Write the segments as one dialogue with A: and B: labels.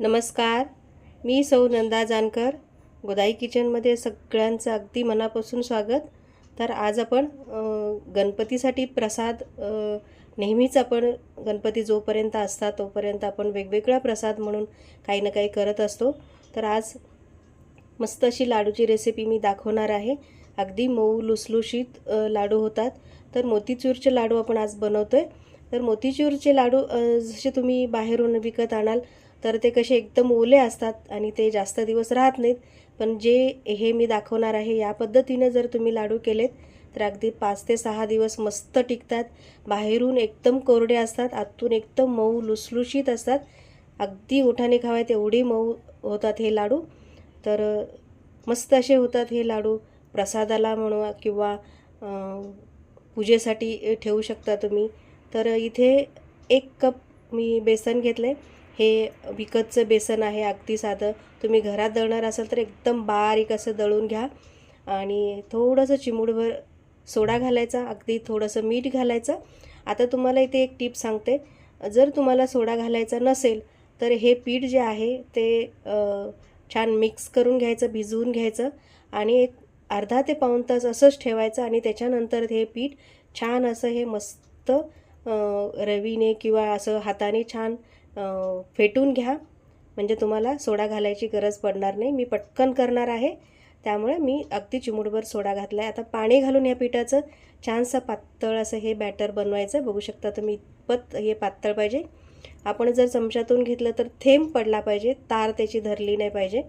A: नमस्कार. मी सौ नंदा जानकर. गोदाई किचनमध्ये सगळ्यांचं अगदी मनापासून स्वागत. तर आज आपण गणपतीसाठी प्रसाद नेहमीच आपण गणपती जोपर्यंत असतात तोपर्यंत आपण वेगवेगळा प्रसाद म्हणून काही ना काही करत असतो. तर आज मस्त अशी लाडूची रेसिपी मी दाखवणार आहे. अगदी मऊ लुसलुशीत लाडू होतात. तर मोतीचूरचे लाडू आपण आज बनवतो आहे तर मोतीचूरचे लाडू जसे तुम्ही बाहेरून विकत आणाल तर ते कसे एकदम ओले असतात आणि ते जास्त दिवस राहत नाहीत. पण जे हे मी दाखवणार आहे या पद्धतीने जर तुम्ही लाडू केलेत तर अगदी पाच ते सहा दिवस मस्त टिकतात. बाहेरून एकदम कोरडे असतात आतून एकदम मऊ लुसलुशीत असतात. अगदी ओठाने खावायत एवढी मऊ होतात हे लाडू. तर मस्त असे होतात हे लाडू. प्रसादाला म्हणा किंवा पूजेसाठी ठेवू शकता तुम्ही. तर इथे एक कप मी बेसन घेतलं आहे हे विकतचं बेसन आहे अगदी साधं. तुम्ही घरात दळणार असाल तर एकदम बारीक असं दळून घ्या. आणि थोडंसं चिमूडभर सोडा घालायचा अगदी थोडंसं मीठ घालायचं. आता तुम्हाला इथे एक टिप सांगते. जर तुम्हाला सोडा घालायचा नसेल तर हे पीठ जे आहे ते छान मिक्स करून घ्यायचं भिजवून घ्यायचं. आणि एक अर्धा ते पाऊण तास असंच ठेवायचं आणि त्याच्यानंतर हे पीठ छान असं हे मस्त रवीने किंवा असं हाताने छान फेटून घ्या. म्हणजे तुम्हाला सोडा घालायची गरज पडणार नाही. मी पटकन करणार आहे. त्यामुळे मी अगदी चिमूटभर सोडा घातला आहे आता पाणी घालून या पिठाचं छानसं पातळ असं हे बॅटर बनवायचं बघू शकता तुम्ही इतपत हे पातळ पाहिजे. आपण जर चमच्यातून घेतलं तर थेंब पडला पाहिजे. तार त्याची धरली नाही पाहिजे.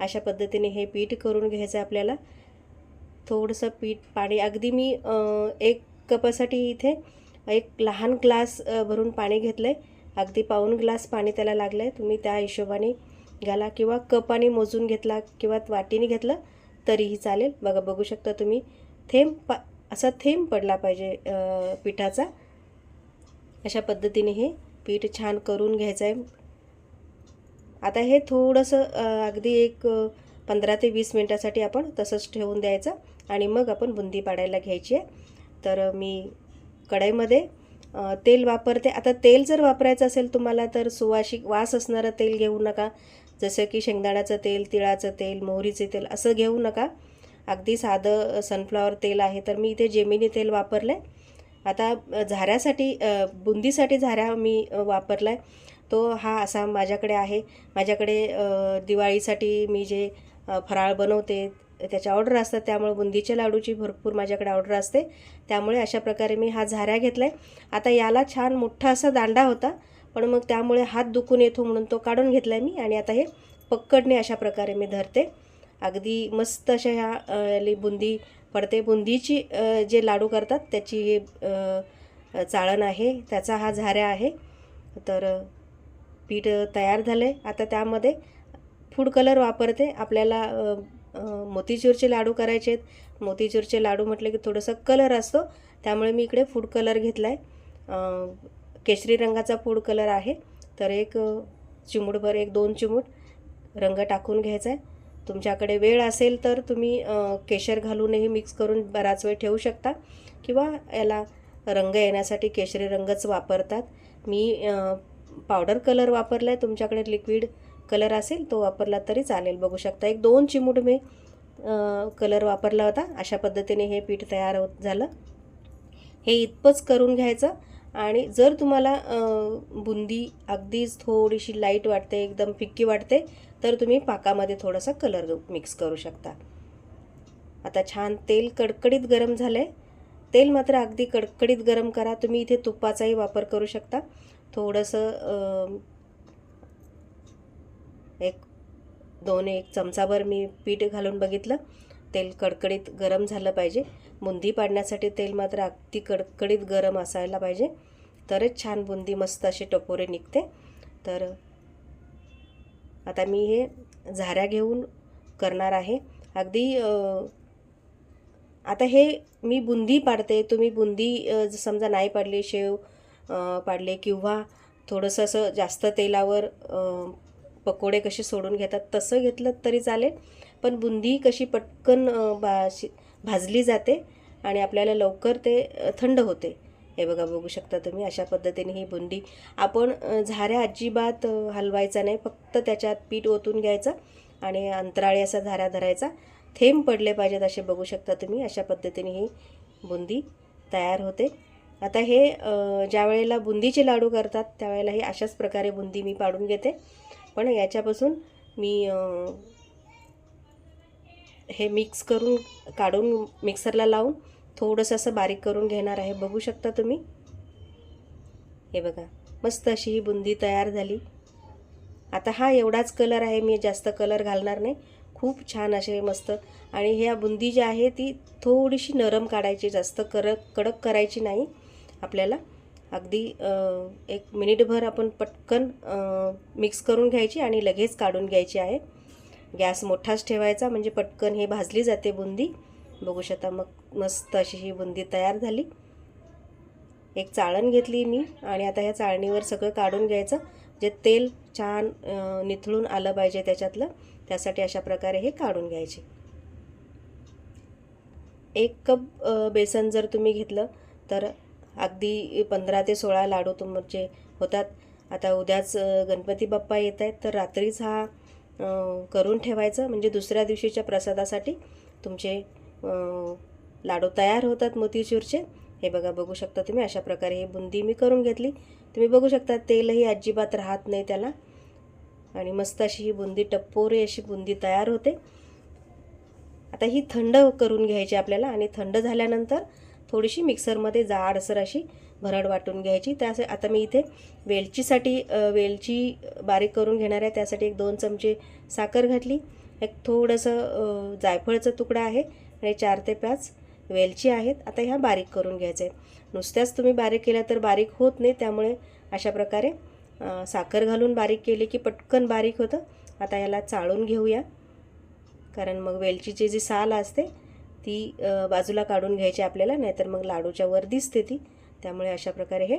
A: अशा पद्धतीने हे पीठ करून घ्यायचं आहे आपल्याला. थोडंसं पीठ पाणी. अगदी मी एक कपासाठी इथे एक लहान ग्लास भरून पाणी घेतलं आहे अगदी पाऊण ग्लास पाणी त्याला लागलं आहे तुम्ही त्या हिशोबाने घाला किंवा कपाने मोजून घेतला किंवा वाटीने घेतलं तरीही चालेल. बघा बघू शकता तुम्ही. थेंब पा असा थेंब पडला पाहिजे पिठाचा. अशा पद्धतीने हे पीठ छान करून घ्यायचं आहे आता हे थोडंसं अगदी एक पंधरा ते वीस मिनटासाठी आपण तसंच ठेवून द्यायचं आणि मग आपण बुंदी पाडायला घ्यायची आहे. तर मी कढईमध्ये तेल वापरते. आता तेल जर वापरायचं असेल तुम्हाला तर सुवासिक वास असणारं तेल घेऊ नका. जसं की शेंगदाण्याचं तेल तिळाचं तेल मोहरीचे तेल असं घेऊ नका. अगदी साधं सनफ्लॉवर तेल आहे तर मी इथे जेमिनी तेल वापरलं आहे आता झाऱ्यासाठी बुंदीसाठी झाऱ्या मी वापरला आहे तो हा असा माझ्याकडे आहे. माझ्याकडे दिवाळीसाठी मी जे फराळ बनवते त्याच्या ऑर्डर असतात त्यामुळे बुंदीच्या लाडूची भरपूर माझ्याकडे ऑर्डर असते. त्यामुळे अशा प्रकारे मी हा झाऱ्या घेतला आहे आता याला छान मोठा असा दांडा होता पण मग त्यामुळे हात दुखून येतो म्हणून तो काढून घेतला आहे मी आणि आता हे पक्कडने अशा प्रकारे मी धरते. अगदी मस्त अशा ह्या ली बुंदी पडते. बुंदीची जे लाडू करतात त्याची हे चाळण आहे त्याचा हा झाऱ्या आहे. तर पीठ तयार झालं आहे आता त्यामध्ये फूड कलर वापरते. आपल्याला मोतीचूरचे लाडू करायचे आहेत मोतीचूरचे लाडू म्हटले की थोडंसं कलर असतो. त्यामुळे मी इकडे फूड कलर घेतला आहे केशरी रंगाचा फूड कलर आहे. तर एक चिमूटभर एक दोन चिमूट रंग टाकून घ्यायचा आहे तुमच्याकडे वेळ असेल तर तुम्ही केशर घालूनही मिक्स करून बराच वेळ ठेवू शकता. किंवा याला रंग येण्यासाठी केशरी रंगच वापरतात. मी पावडर कलर वापरला आहे तुमच्याकडे लिक्विड कलर असेल तो वापरला तरी चालेल. बघू शकता एक दोन चिमूट मी कलर वापरला होता. अशा पद्धतीने हे पीठ तयार होत झालं. हे इतपंच करून घ्यायचं आणि जर तुम्हाला बुंदी अगदीच थोडीशी लाइट वाटते एकदम फिक्की वाटते तर तुम्ही पाकामध्ये थोडासा कलर मिक्स करू शकता. आता छान तेल कडकडीत गरम झालं आहे तेल मात्र अगदी कडकडीत गरम करा. तुम्ही इथे तुपाचाही वापर करू शकता. थोडंसं एक दोन एक चमचाभर मी पीठ घालून बघितलं. तेल कडकडीत गरम झालं पाहिजे. बुंदी पाडण्यासाठी तेल मात्र अगदी कडकडीत गरम असायला पाहिजे. तरच छान बुंदी मस्त अशी टपोरे निघते. तर आता मी हे झाऱ्या घेऊन करणार आहे. अगदी आता हे मी बुंदी पाडते. तुम्ही बुंदी समजा नाही पाडली शेव पाडले किंवा थोडंसं असं जास्त तेलावर पकोडे कसे सोडून घेतात तसं घेतलं तरी चालेल. पण बुंदी कशी पटकन भाशी भाजली जाते आणि आपल्याला लवकर ते थंड होते. हे बघा बघू शकता तुम्ही अशा पद्धतीने ही बुंदी. आपण झाऱ्या अजिबात हलवायचा नाही फक्त त्याच्यात पीठ ओतून घ्यायचं आणि अंतराळी असा झाऱ्या धरायचा. थेंब पडले पाहिजेत असे बघू शकता तुम्ही अशा पद्धतीने ही बुंदी तयार होते. आता हे ज्यावेळेला ज्या वेळेला बुंदीचे लाडू करतात त्यावेळेला हे अशाच प्रकारे बुंदी मी पाडून घेते. पण याच्यापासून मी हे मिक्स करून काढून मिक्सरला लावून थोडंसं असं बारीक करून घेणार आहे. बघू शकता तुम्ही. हे बघा मस्त अशी ही बुंदी तयार झाली. आता हा एवढाच कलर आहे मी जास्त कलर घालणार नाही. खूप छान असे मस्त. आणि ह्या बुंदी जी आहे ती थोडीशी नरम काढायची जास्त कर कडक करायची नाही आपल्याला. अगदी एक मिनिटभर आपण पटकन मिक्स करून घ्यायची आणि लगेच काढून घ्यायची आहे. गॅस मोठाच ठेवायचा म्हणजे पटकन हे भाजली जाते बुंदी. बघू शकता मग मस्त अशी ही बुंदी तयार झाली. एक चाळण घेतली मी आणि आता ह्या चाळणीवर सगळं काढून घ्यायचं. जे तेल छान निथळून आलं पाहिजे त्याच्यातलं त्यासाठी अशा प्रकारे हे काढून घ्यायचे. एक कप बेसन जर तुम्ही घेतलं तर अगदी पंधरा ते सोळा लाडू तुमचे होतात. आता उद्याच गणपती बाप्पा येत आहेत तर रात्रीच हा करून ठेवायचा. म्हणजे दुसऱ्या दिवशीच्या प्रसादासाठी तुमचे लाडू तयार होतात मोतीचूरचे. हे बघा बघू शकता तुम्ही अशा प्रकारे ही बुंदी मी करून घेतली. तुम्ही बघू शकता तेलही अजिबात राहत नाही त्याला. आणि मस्त अशी ही बुंदी टप्पोरी अशी बुंदी तयार होते. आता ही थंड करून घ्यायची आपल्याला. आणि थंड झाल्यानंतर थोडीशी मिक्सरमध्ये जाडसर अशी भरड वाटून घ्यायची. त्या आता मी इथे वेलचीसाठी वेलची बारीक करून घेणार आहे. त्यासाठी एक दोन चमचे साखर घातली. एक थोडंसं जायफळचा तुकडा आहे आणि चार ते पाच वेलची आहेत. आता ह्या बारीक करून घ्यायच्या आहेत. नुसत्याच तुम्ही बारीक केल्या तर बारीक होत नाही. त्यामुळे अशा प्रकारे साखर घालून बारीक केली की पटकन बारीक होतं. आता याला चाळून घेऊया. कारण मग वेलचीची जी साल असते ती बाजूला काढून घ्यायची आपल्याला नाहीतर मग लाडूच्या वर दिसते ती त्यामुळे अशा प्रकारे हे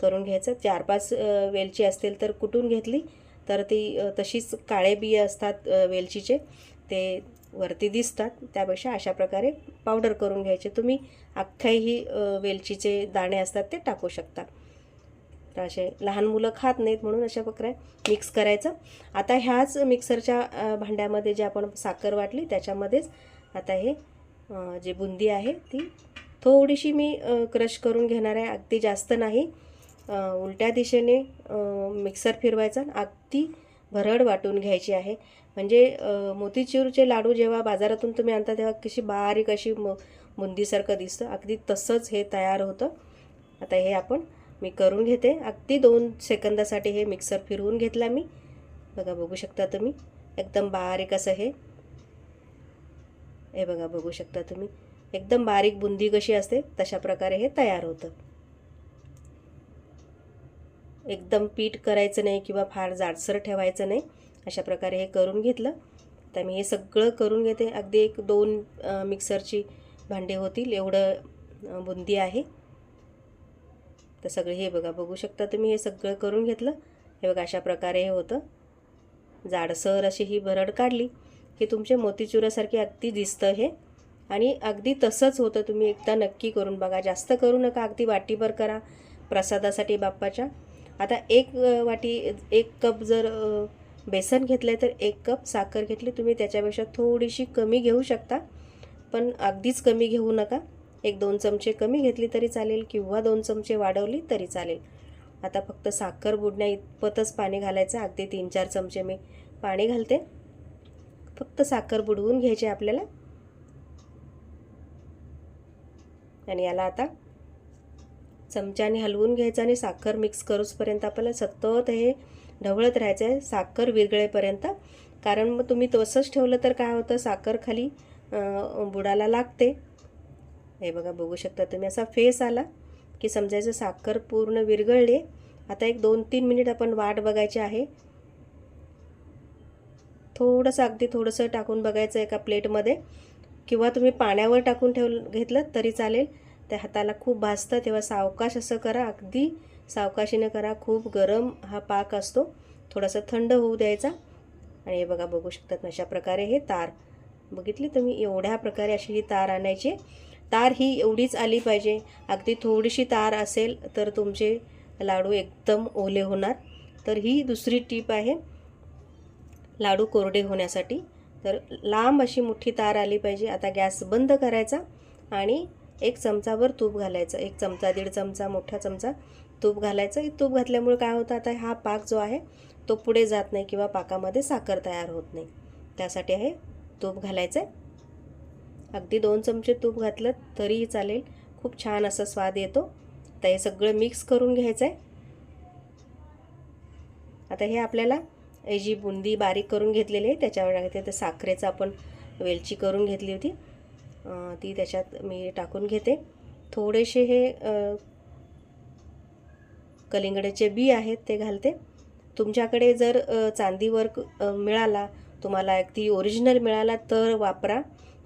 A: करून घ्यायचं. चार पाच वेलची असतील तर कुटून घेतली तर ती तशीच काळे बिये असतात वेलचीचे. ते वरती दिसतात. त्यापेक्षा अशा प्रकारे पावडर करून घ्यायचे. तुम्ही अख्ख्याही वेलचीचे दाणे असतात ते टाकू शकता. तर असे लहान मुलं खात नाहीत म्हणून अशा प्रकारे मिक्स करायचं. आता ह्याच मिक्सरच्या भांड्यामध्ये जे आपण साखर वाटली त्याच्यामध्येच आता हे जे बुंदी आहे ती थोडीशी मी क्रश करून घेणार आहे. अगदी जास्त नाही. उलट्या दिशेने मिक्सर फिरवायचा अगदी भरड वाटून घ्यायची आहे. म्हणजे मोतीचूरचे लाडू जेव्हा बाजारातून तुम्ही आणता तेव्हा कशी बारीक अशी म बुंदीसारखं दिसतं. अगदी तसंच हे तयार होतं. आता हे आपण मी करून घेते. अगदी दोन सेकंदासाठी हे मिक्सर फिरवून घेतला मी. बघा बघू शकता तुम्ही. एकदम बारीक असं हे. हे बघा बघू शकता तुम्ही. एकदम बारीक बुंदी कशी असते तशा प्रकारे हे तयार होतं. एकदम पीठ करायचं नाही किंवा फार जाडसर ठेवायचं नाही अशा प्रकारे हे करून घेतलं. तर मी हे सगळं करून घेते. अगदी एक दोन मिक्सरची भांडे होतील एवढं बुंदी आहे. तर सगळे हे बघा बघू शकता तुम्ही हे सगळं करून घेतलं. हे बघा अशा प्रकारे हे होतं. जाडसर अशी ही भरड काढली. की तुमचे मोतीचुरासारखे अगदी दिसतं हे. आणि अगदी तसंच होतं तुम्ही एकदा नक्की करून बघा. जास्त करू नका अगदी वाटीभर करा प्रसादासाठी बाप्पाच्या. आता एक वाटी एक कप जर बेसन घेतलं तर एक कप साखर घेतली. तुम्ही त्याच्यापेक्षा थोडीशी कमी घेऊ शकता. पण अगदीच कमी घेऊ नका. एक दोन चमचे कमी घेतली तरी चालेल किंवा दोन चमचे वाढवली तरी चालेल. आता फक्त साखर बुडण्या इतपतच पाणी घालायचं. अगदी तीन चार चमचे मी पाणी घालते. फक्त साखर बुडवून घ्यायची आपल्याला. आणि याला आता चमच्याने हलवून घ्यायचं आणि साखर मिक्स करूचपर्यंत आपल्याला सतत हे ढवळत राहायचं आहे साखर विरगळेपर्यंत कारण मग तुम्ही तसंच ठेवलं तर काय होतं? साखर खाली बुडाला लागते. हे बघा बघू शकता तुम्ही. असा फेस आला की समजायचं साखर पूर्ण विरघळली. आता एक दोन तीन मिनिट आपण वाट बघायची आहे. थोडंसं अगदी थोडंसं टाकून बघायचं एका प्लेटमध्ये. किंवा तुम्ही पाण्यावर टाकून ठेव घेतलं तरी चालेल. त्या हाताला खूप भाजतं तेव्हा सावकाश असं करा. अगदी सावकाशीनं करा. खूप गरम हा पाक असतो. थोडासा थंड होऊ द्यायचा. आणि हे बघा बघू शकतात अशा प्रकारे हे तार. बघितली तुम्ही? एवढ्या प्रकारे अशी ही तार आणायची. तार ही एवढीच आली पाहिजे. अगदी थोडीशी तार असेल तर तुमचे लाडू एकदम ओले होणार. तर ही दुसरी टीप आहे. लाडू कोरडे होण्यासाठी. तर लांब अशी मोठी तार आली पाहिजे. आता गॅस बंद करायचा आणि एक चमचावर तूप घालायचं. एक चमचा दीड चमचा मोठा चमचा तूप घालायचं. तूप घातल्यामुळे काय होतं? आता हा पाक जो आहे तो पुढे जात नाही किंवा पाकामध्ये साखर तयार होत नाही. त्यासाठी आहे तूप घालायचं आहे अगदी दोन चमचे तूप घातलं तरीही चालेल. खूप छान असा स्वाद येतो. तर हे सगळं मिक्स करून घ्यायचं आहे आता हे आपल्याला ही जी बुंदी बारीक करून घेतलेली आहे त्याच्यावर टाकते. तर साखरेचं आपण वेलची करून घेतली होती. ती त्याच्यात मी टाकून घेते. थोडेसे हे कलिंगड्याचे बी आहेत ते घालते. तुमच्याकडे जर चांदी वर्क मिळाला तुम्हाला अगदी ओरिजिनल मिळाला तर वापरा.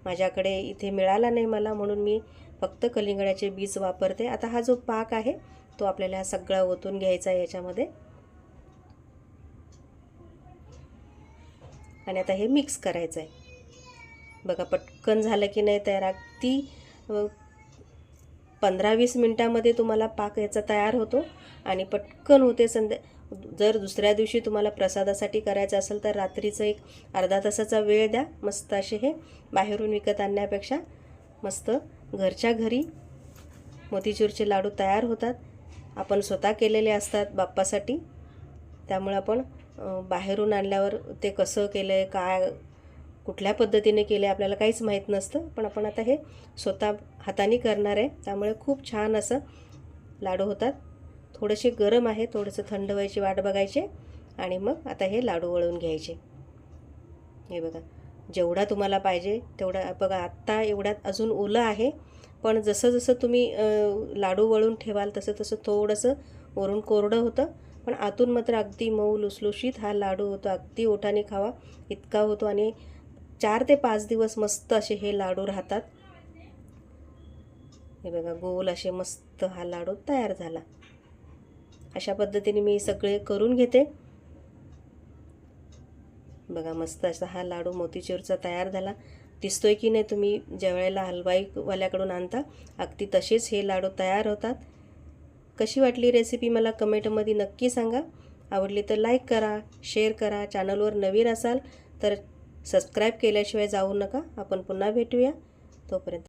A: माझ्याकडे इथे मिळाला नाही मला म्हणून मी फक्त कलिंगड्याचे बीज वापरते. आता हा जो पाक आहे तो आपल्याला हा सगळा ओतून घ्यायचा आहे याच्यामध्ये. आणि आता हे मिक्स करायचं आहे बघा पटकन झालं की नाही तयार. अगदी पंधरा वीस मिनटामध्ये तुम्हाला पाक याचा तयार होतो आणि पटकन होते संध्या जर दुसऱ्या दिवशी तुम्हाला प्रसादासाठी करायचं असेल तर रात्रीचं एक अर्धा तासाचा वेळ द्या. मस्त असे हे बाहेरून विकत आणण्यापेक्षा मस्त घरच्या घरी मोतीचूरचे लाडू तयार होतात. आपण स्वतः केलेले असतात बाप्पासाठी. त्यामुळे आपण बाहेरून आणल्यावर ते कसं केलं आहे काय कुठल्या पद्धतीने केलं आहे आपल्याला काहीच माहीत नसतं. पण आपण आता हे स्वतः हाताने करणार आहे. त्यामुळे खूप छान असं लाडू होतात. थोडेसे गरम आहे थोडंसं थंड व्हायची वाट बघायचे आणि मग आता हे लाडू वळून घ्यायचे. हे बघा जेवढा तुम्हाला पाहिजे तेवढा बघा आत्ता एवढ्यात अजून ओलं आहे पण जसं जसं तुम्ही लाडू वळून ठेवाल तसं तसं थोडंसं वरून कोरडं होतं. पण आतून मात्र अगदी मऊ लुसलुशीत हा लाडू होतो. अगदी ओठाने खावा इतका होतो आणि चार ते पाच दिवस मस्त असे हे लाडू राहतात. हे बघा गोल असे मस्त हा लाडू तयार झाला. अशा पद्धतीने मी सगळे करून घेते. बघा मस्त असा हा लाडू मोतीचूरचा तयार झाला. दिसतोय की नाही तुम्ही? ज्या वेळेला हलवाईवाल्याकडून आणता अगदी तसेच हे लाडू तयार होतात. कशी वाटली रेसिपी मला कमेंटमध्ये नक्की सांगा. आवडली तर लाईक करा शेअर करा. चॅनलवर नवीन असाल तर सबस्क्राईब केल्याशिवाय जाऊ नका. आपण पुन्हा भेटूया. तोपर्यंत